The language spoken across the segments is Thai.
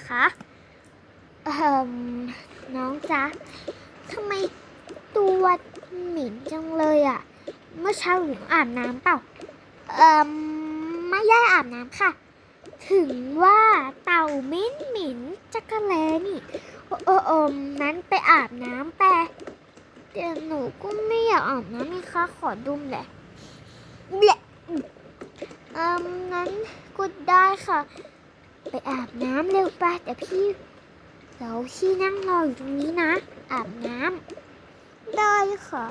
อคะเอ่มน้องจ๊ะทำไมตัวหม็นจังเลยอะ่ะ เมื่อเช้าหนูอาบน้ำเปล่า เอ่มไม่ได้อาบน้ำค่ะ ถึงว่าเต่าเม็นหม็นจักรแลนี่เออเอมนั้นไปอาบน้ำแปเดี๋ยวหนูก็ไม่อยากอาบน้ำนี่คะขอดุมแหละแหลเอ่มนั้นก็ได้ค่ะ ไปอาบน้ำเร็วไปแต่พี่เดี๋ยวพี่นั่งรออยู่ตรงนี้นะ อาบน้ำได้ค่ะ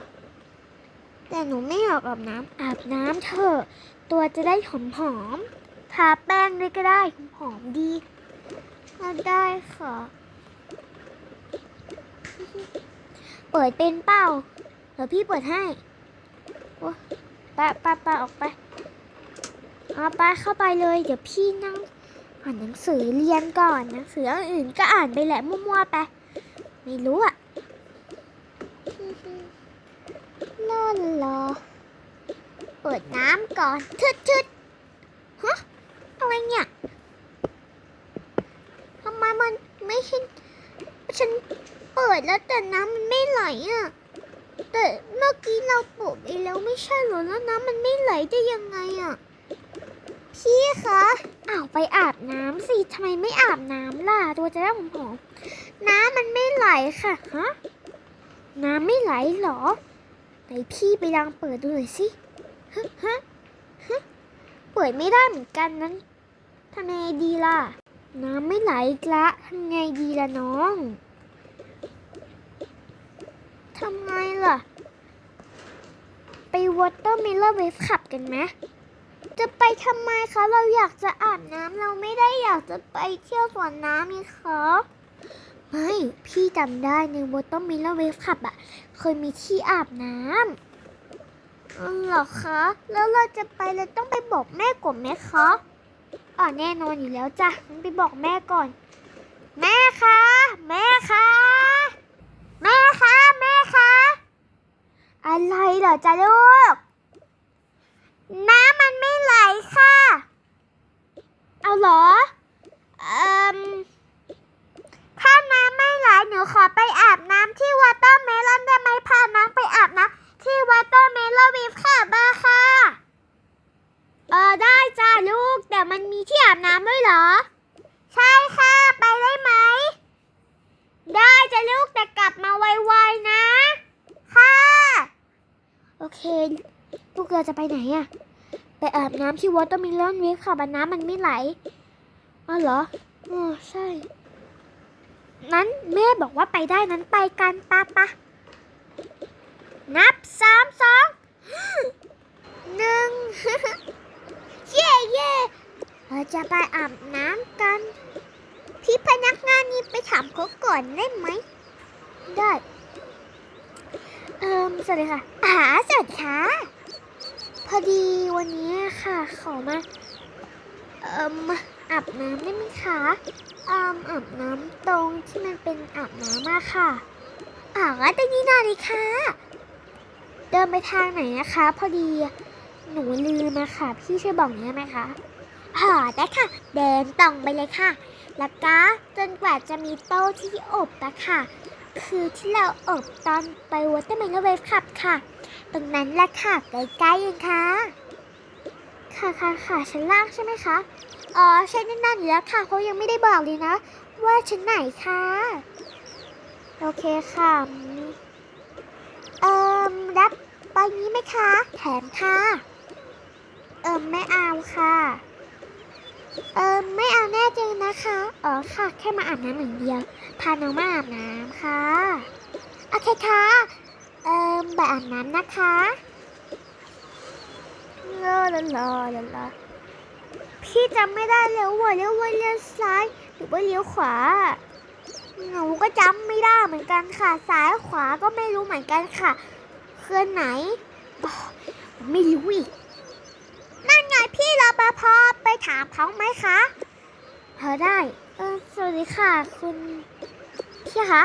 แต่หนูไม่อยากอาบน้ำอาบน้ำเถอะตัวจะได้หอมหอมๆทาแป้งด้วยก็ได้หอมดีได้ค่ะ เปิดเป็นเปล่าเดี๋ยวพี่เปิดให้โอ้ไปไปไปออกไปเอาไปเข้าไปเลย เดี๋ยวพี่นั่ง อ่านหนังสือเรียนก่อนหนังสืออื่นก็อ่านไปแหละมั่วๆไป ไม่รู้อะลอลอเปิดน้ำก่อนทึดทึดฮะอะไรเนี่ยทำไมมันไม่เห็นฉันเปิดแล้วแต่น้ำมันไม่ไหลอะแต่เมื่อกี้เราเปิดไปแล้วไม่ใช่เหรอแล้วน้ำมันไม่ไหลได้ยังไงอะ พี่คะอ้าวไปอาบน้ำสิทำไมไม่อาบน้ำล่ะ ตัวจะได้หอมๆน้ำมันไม่ไหลค่ะฮะน้ำไม่ไหลหรอไหนพี่ไปลองเปิดดูหน่อยสิฮะฮะฮะเปิดไม่ได้เหมือนกันนั้นทำไงดีล่ะ น้ำไม่ไหลกละทำไงดีล่ะน้องทำไงล่ะ ไปวอเตอร์มิลเลอร์เวฟขับกันไหม จะไปทำไมคะ เราอยากจะอาบน้ำเราไม่ได้อยากจะไปเที่ยวสวนน้ำนี่คะไม่พี่จำได้ในวอเตอร์มิลเลอร์เวฟขับอะเคยมีที่อาบน้ำอ๋อเหรอคะ แล้วเราจะไปเราต้องไปบอกแม่ก่อนไหมคะอ๋อแน่นอนอยู่แล้วจ้ะไปบอกแม่ก่อน แม่คะ แม่คะแม่คะแม่คะอะไรเหรอจ๊ะลูกน้ำมันไม่ไหล ค่ะ เอาเหรอ เอ่มถ้าน้ำไม่ไหลหนูขอไปอาบน้ำที่วอเตอร์เมลอนได้ไหมพาน้ำไปอาบน้ำที่วอเตอร์เมลอนวีฟค่ะบ้าค่ะ เออได้จ้าลูก แต่มันมีที่อาบน้ำด้วยเหรอ ใช่ค่ะ ไปได้ไหม ได้จ้ะลูกแต่กลับมาไวๆนะ ค่ะ โอเคลูกเราจะไปไหนอะ ไปอาบน้ำที่วอเตอร์มิลเลนเวฟค่ะบันน้ำมันไม่ไหลอ๋อเหรออ๋อใช่ นั้นแม่บอกว่าไปได้นั้นไปกันปะปะนับสามสองหนึ่งเย่เย่เราจะไปอาบน้ำกัน พี่พนักงานนี้ไปถามเขาก่อนได้ไหม ได้ เอิมสวัสดีค่ะอ่าสวัสดีค่ะ พอดีวันนี้ค่ะ ขอมาเอ่มอาบน้ำได้ไหมคะอ่าอาบน้ำตรงที่มันเป็นอาบน้ำอะค่ะอ่าตรงนี้หน่อยเลยค่ะ เดินไปทางไหนนะคะ พอดีหนูลืมมาค่ะ พี่ช่วยบอกหน่อยได้ไหมคะอ่าได้ค่ะ เดินตรงไปเลยค่ะ แล้วก็จนกว่าจะมีโต๊ะที่อบอะค่ะคือที่เราอบตอนไปวอเตอร์เมลเวฟขับค่ะ ตรงนั้นแหละค่ะ ใกล้ๆเองค่ะ ค่ะค่ะค่ะชั้นล่างใช่ไหมคะ อ๋อใช่แน่นๆอยู่แล้วค่ะเพราะยังไม่ได้บอกเลยนะ ว่าชั้นไหนค่ะ โอเคค่ะเอ่มรับไปนี้ไหมคะ แถมค่ะ เอิมไม่เอาค่ะ เอิมไม่เอาแน่จริงนะคะ อ๋อค่ะ แค่มาอาบน้ำอย่างเดียว พาน้องมาอาบน้ำค่ะ โอเคค่ะ เอิมไปอาบบน้ำนะคะลาลาลาลาลาพี่จำไม่ได้แล้วว่าเลี้ยวว่าเลี้ยวซ้ายหรือว่าเลี้ยวขวา หนูก็จำไม่ได้เหมือนกันค่ะ ซ้ายขวาก็ไม่รู้เหมือนกันค่ะเคลื่อนไหน ไม่รู้อีก นั่นไงพี่รปภไปถามเขาไหมคะ เธอได้ เออสวัสดีค่ะ คุณ พี่คะ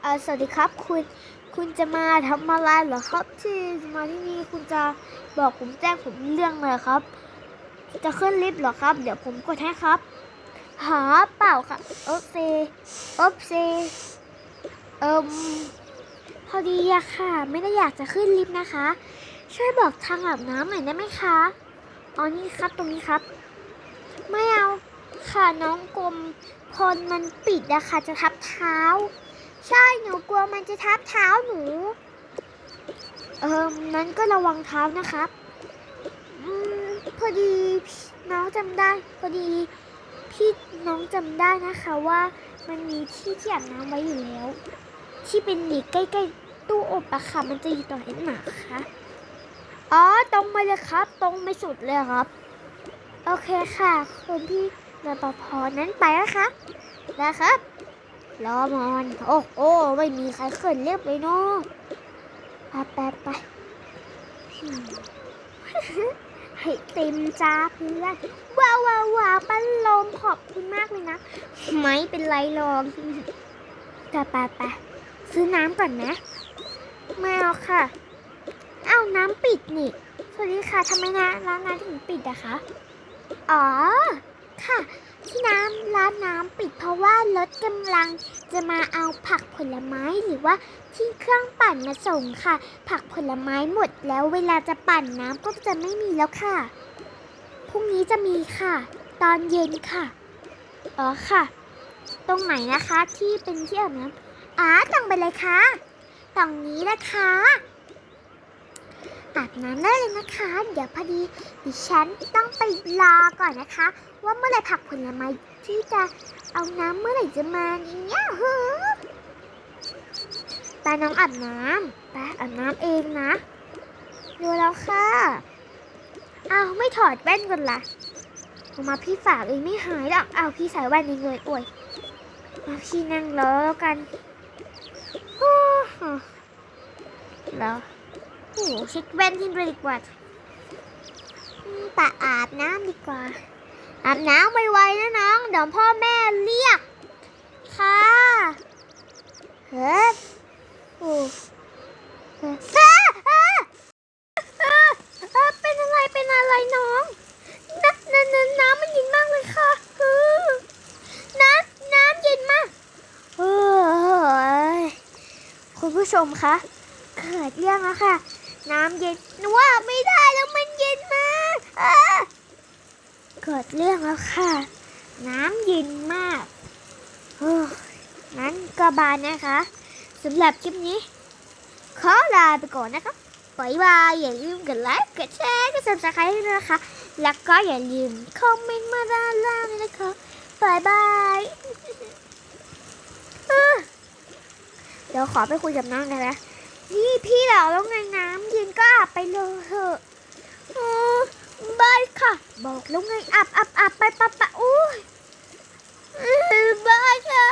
เออสวัสดีครับคุณ คุณจะมาทำอะไรเหรอครับ ที่มาที่นี่คุณจะบอกผมแจ้งผมเรื่องเลยครับ จะขึ้นลิฟต์เหรอครับ เดี๋ยวผมกดให้ครับ หาเปล่าค่ะโอเซโอเซเอิมพอดีอะค่ะ ไม่ได้อยากจะขึ้นลิฟต์นะคะ ช่วยบอกทางอาบน้ำหน่อยได้ไหมคะอ๋อนี่ครับตรงนี้ครับ ไม่เอาค่ะน้องกลมพลมันปิดอะค่ะจะทับเท้า ใช่ หนูกลัวมันจะทับเท้าหนู เอิมนั้นก็ระวังเท้านะครับอืมพอดีน้องจำได้ พอดีพี่น้องจำได้นะคะว่ามันมีที่ที่อาบน้ำไว้อยู่แล้ว ที่เป็นหลีกใกล้ๆตู้อบอะค่ะ มันจะอยู่ตรงไหนหนาคะอ๋อตรงมาเลยครับ ตรงไม่สุดเลยครับ โอเคค่ะคุณพี่รปภนั้นไปแล้วครับนะครับ รอมอน โอ้โอ้ไม่มีใครขึ้นเรียบเลยเนาะไปไปไปให้เต็มจ้าเพื่อนว้าวว้าวว้าวปั้นลมขอบคุณมากเลยนะ ไม่เป็นไรหรอกแต่ไปไปซื้อน้ำก่อนนะไม่เอาค่ะ เอาน้ำปิดนี่ สวัสดีค่ะทำไมนะร้านน้ำถึงปิดอะคะ อ๋อ ค่ะ ที่น้ำร้านน้ำปิดเพราะว่ารถกำลังจะมาเอาผักผลไม้หรือว่าที่เครื่องปั่นมาส่งค่ะ ผักผลไม้หมดแล้วเวลาจะปั่นน้ำก็จะไม่มีแล้วค่ะ พรุ่งนี้จะมีค่ะ ตอนเย็นค่ะ อ๋อค่ะ ตรงไหนนะคะที่เป็นที่อาบน้ำอ๋อตรงไปเลยค่ะตรงนี้นะคะ อาบน้ำได้เลยนะคะ เดี๋ยวพอดีดิฉันต้องไปรอก่อนนะคะ ว่าเมื่อไหรผักผลไม้ที่จะเอาน้ำเมื่อไหร่จะมาเนี่ยเฮ้อตาน้องอาบน้ำไปอาบน้ำเองนะ ดูแล้วค่ะอ้าวไม่ถอดแว่นกันละออกมาพี่ฝากเองไม่หายหรอกอ้าวพี่ใส่แว่นเองเลยโอ้ยมาพี่นั่งรอแล้วกันแล้ว โอ้เช็คแว่นที่ด้วยดีกว่าแต่อาบน้ำดีกว่า อาบน้ำไวๆนะน้องเดี๋ยวพ่อแม่เรียก ค่ะเฮ้ยโอ้เฮ้ยอ่าอ่อเป็นอะไรเป็นอะไรน้องน้ำน้ำน้ำมันเย็นมากเลยค่ะน้ำน้ำเย็นมากเฮ้ยคุณผู้ชมคะเกิดเรื่องแล้วค่ะ น้ำเย็นหนูว่าไม่ได้แล้วมันเย็นมากเกิดเรื่องแล้วค่ะ น้ำเย็นมากงั้นก็บานนะคะสำหรับคลิปนี้ ขอลาไปก่อนนะคะบายบายอย่าลืมกดไลค์กดแชร์กด subscribe ด้วยนะคะ แล้วก็อย่าลืมคอมเมนต์มาด้านล่างด้วยนะคะบายบายเออเดี๋ยวขอไปคุยกับน้องกันนะ นี่พี่เหล่าแล้วไงน้ำเย็นก็อาบไปเลยเถอะเออบายค่ะ บอกแล้วไงอาบอาบอาบไปปะปะอุ้ยเบายค่ะ